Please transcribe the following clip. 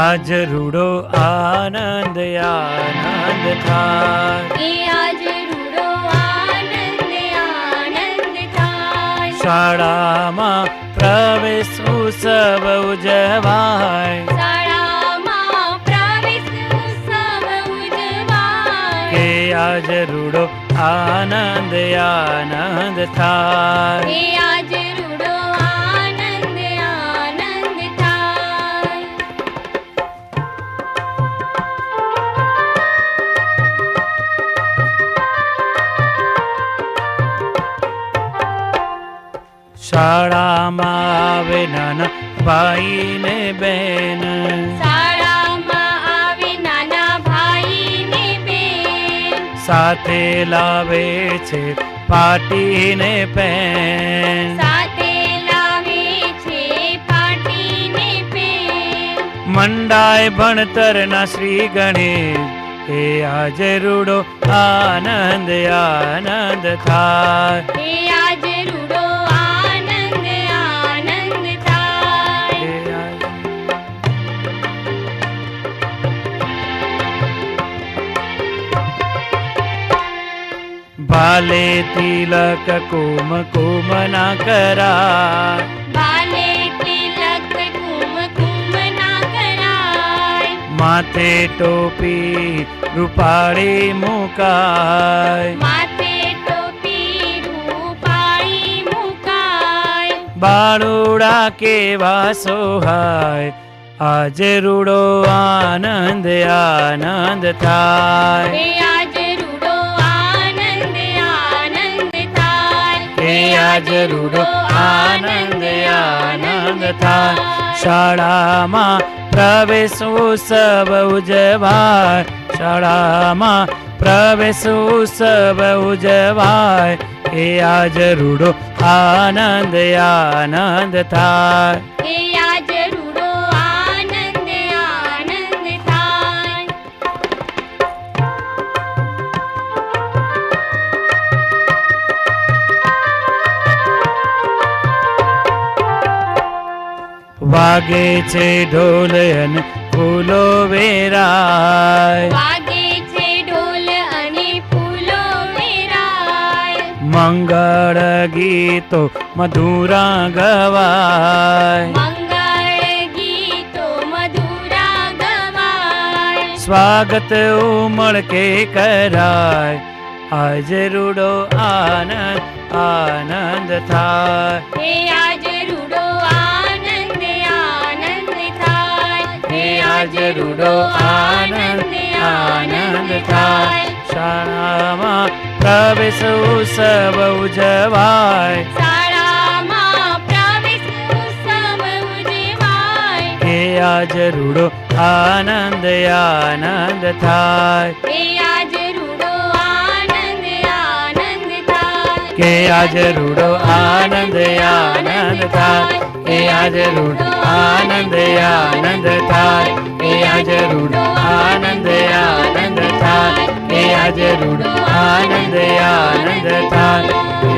આજ રૂડો આનંદ આનંદ થાય. એ આજ રૂડો આનંદ આનંદ થાય. શાળામાં પ્રવેશ ઉત્સવ ઉજવાય. શાળામાં પ્રવેશ ઉત્સવ ઉજવાય. કે આજ રૂડો આનંદ આનંદ થાય. એ આજ શાળામાં આવે નાના ભાઈ ને બેન. સાથે લાવે છે પાટી ને પેન. સાથે લાવે છે પાટી ને પેન. મંડાય ભણતરના શ્રી ગણેશ. હે આજે રૂડો આનંદ આનંદ થાય. આજ ભાલે તિલક કુમ કુમ ના કરાય બાલે તિલક કુમકુમ ના કરાય માથે ટોપી રૂપાળી મુકાય માથે ટોપી રૂપાળી મુકાય બાળુડા કેવા સોહાય આજે રૂડો આનંદ આનંદ થાય રૂડો આનંદ આનંદ થાય શાળામાં પ્રવેશ ઉત્સવ ઉજવાય શાળામાં પ્રવેશ ઉત્સવ ઉજવાય એ આજ રૂડો આનંદ આનંદ થાય વાગે છે ઢોલ અને ફૂલો વેરાય. વાગે છે ઢોલ અને ફૂલો વેરાય. મંગળ ગીતો મધુરા ગવાય. મંગળ ગીતો મધુરા ગવાય. સ્વાગત ઉમળકે કરાય. આજે રૂડો આનંદ આનંદ થાય. હે રૂડો આનંદ આનંદ થાય. શાળામાં પ્રવેશ ઉત્સવ ઉજવાય. આજ રૂડો આનંદ આનંદ થાય. કે આજ રૂડો આનંદ આનંદ થાય. કે આજ રૂડો આનંદ આનંદ થાય. આજ રૂડો આનંદ આનંદ થાય કે આજ રૂડો આનંદ આનંદ થાય